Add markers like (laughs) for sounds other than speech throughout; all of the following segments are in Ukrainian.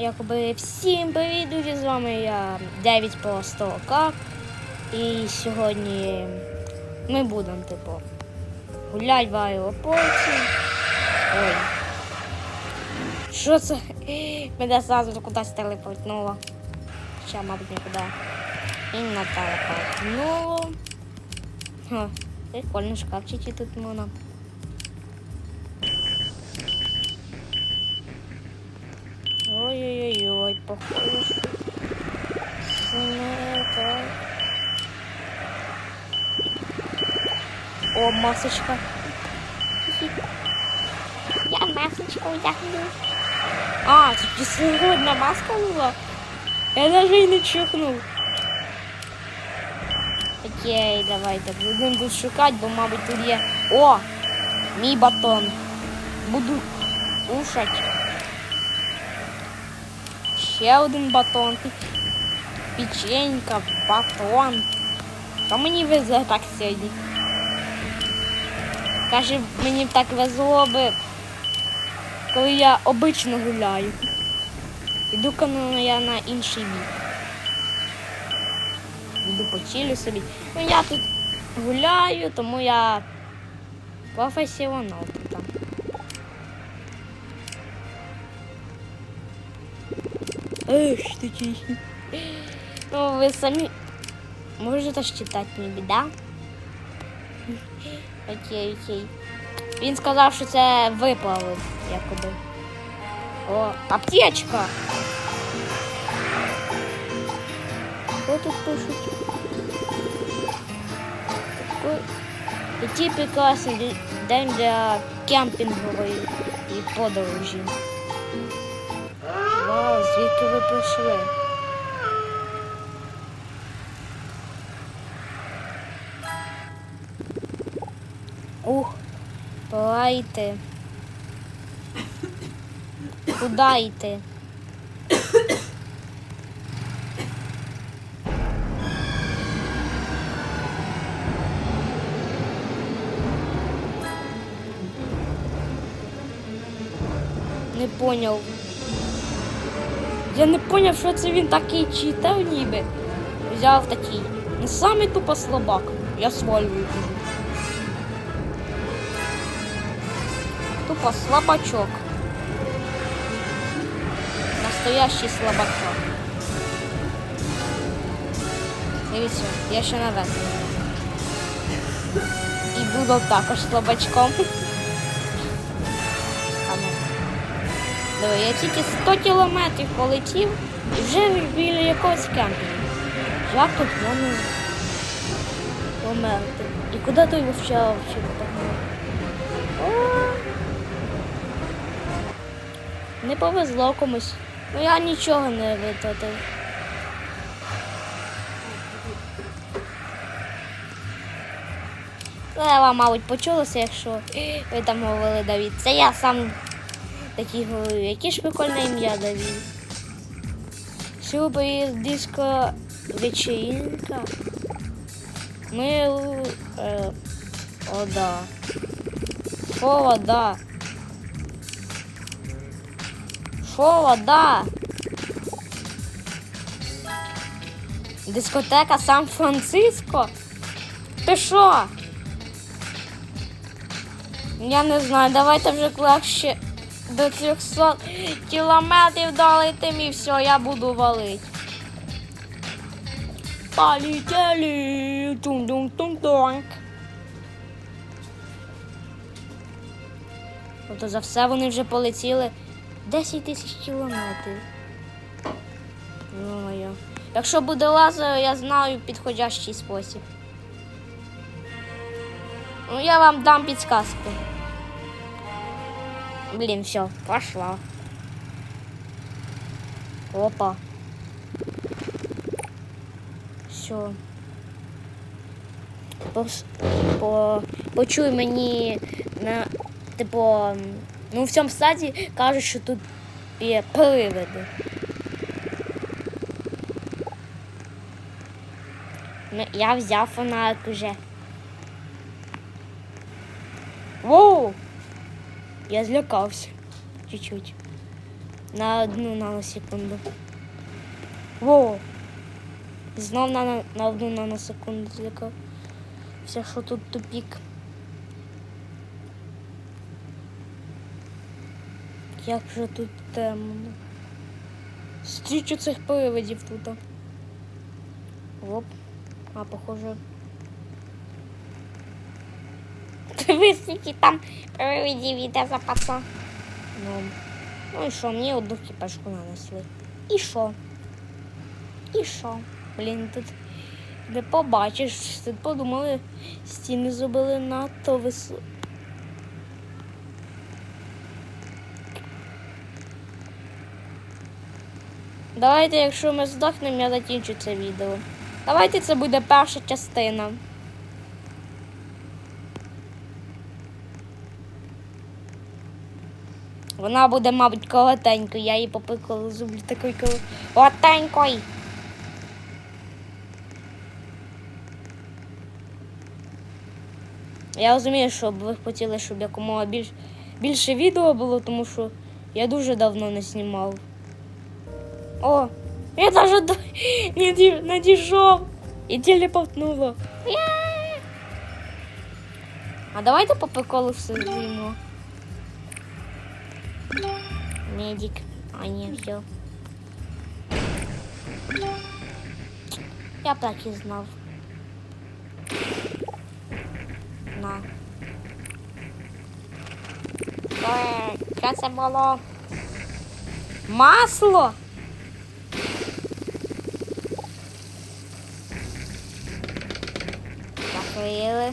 Якоби всім привіт, друзі, з вами я 9 по 100 к І сьогодні ми будемо, типу, гуляти в аеропорті. Ой. Що це? Мене зразу кудись телепортнуло. Ще, мабуть, нікуди. І на телепортнуло. Прикольно шкафчики тут можна. похож. Снега. О, масочка. Я масочку вдягну. А, це кислородна маска була. Я навіть і не чухнув. Окей, давайте будемо тут шукати, бо, мабуть, тут є. О! Мій батон. Буду кушать. Ще один батон. Печенька, батон. Що мені везе так сьогодні? Каже, мені так везло би, коли я обично гуляю. Іду-ка ну, я на інший бік. Іду почилю собі. Ну я тут гуляю, тому я професіонал там. Эх, такий. Ну, ви самі можете ж читати, не біда. Окей, окей. Він сказав, що це виплавив якоби. О, аптечка. Що тут пишуть? Такой- Який прекрасний день для кемпінгової і подорожі. Звідки ви прийшли? Ух, пора. Куда йти? Не поняв. Я не поняв, що це він такий читав ніби. Взяв такий. Ну самий тупо слабак. Я свалюю кажу. Тупо слабачок. Настоящий слабачок. Дивіться, я ще наверх. І буду також слабачком. (laughs) Диви, я тільки 100 кілометрів полетів і вже біля якогось кемпінгу. Як тут можна померти? І куди той вовчав чи Не повезло комусь. Ну я нічого не витратив. Це вам, мабуть, почулося, якщо ви там говорили Давід. Це я сам такий говорю, яке ж прикольне ім'я Давід. Сюрприз диско вечеринка. Ми е, о, да. Шо вода? Шо вода? Дискотека Сан-Франциско? Ти що? Я не знаю, давайте вже легше до 300 кілометрів долетим і все, я буду валить. Полетели. Тум-дум-тум-тонк. Тобто за все вони вже полетіли 10 тисяч кілометрів. Ё-моё. Якщо буде лазер, я знаю підходящий спосіб. Ну, я вам дам підсказку. Блин, все, пошла. Опа. Все. Пос, по, почуй мені на типу, м, ну в цьому стаді кажуть, що тут є привиди. Ну, я взяв фонарик уже. Воу! Я злякався чуть-чуть. На одну наносекунду. Во! Знов на, на одну наносекунду злякав. Все, що тут тупік. Як же тут темно. Стрічу цих привидів тут. Оп. А, похоже. Дивись, скільки там привидів іде за паца. Ну, ну і що, мені одну кіпешку нанесли. І що? І що? Блін, тут не побачиш. Тут подумали, стіни зробили надто високо. Давайте, якщо ми здохнемо, я закінчу це відео. Давайте це буде перша частина. Вона буде, мабуть, коротенькою. Я її попикала зублю такою кол- коротенькою. Я розумію, що ви хотіли, щоб якомога більш, більше відео було, тому що я дуже давно не знімав. О, я до... не, ді- не дійшов і телепортнуло. А давайте по приколу все зробимо. Медик. А не, все. Я так і знав. На. Е, Що це було? Масло? Закрили.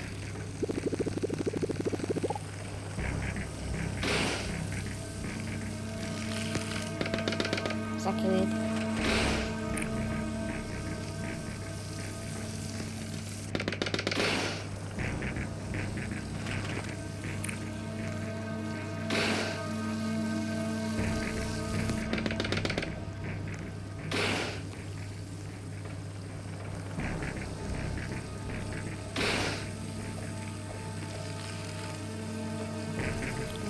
Закрили.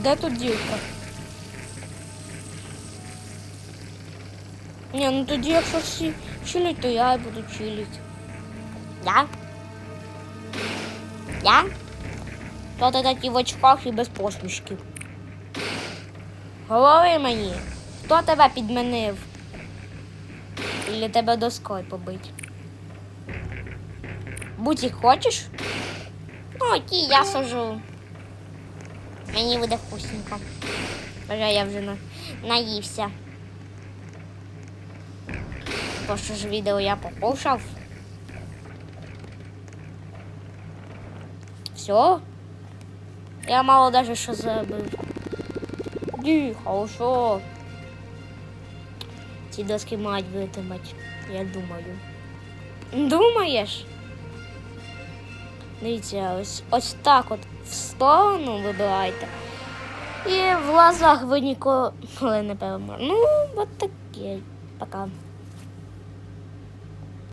Де тут дірка? Ні, ну тоді якщо всі чилять, то я і буду чилить. Я? Я? То ти такі в очках і без посмішки. Говори мені, хто тебе підмінив? Или тебе доскою побить? Будь хочеш? Ну, ті, я сажу. Мені буде вкусненько. Боже, я вже наївся. Бо що ж відео я покушав. Все? Я мало даже що забив. Ді, хорошо. Ці доски мають витримати, я думаю. Думаєш? Дивіться, ось, ось так от в сторону вибирайте. І в лазах ви ніколи (laughs) не переможете. Ну, от таке. Пока.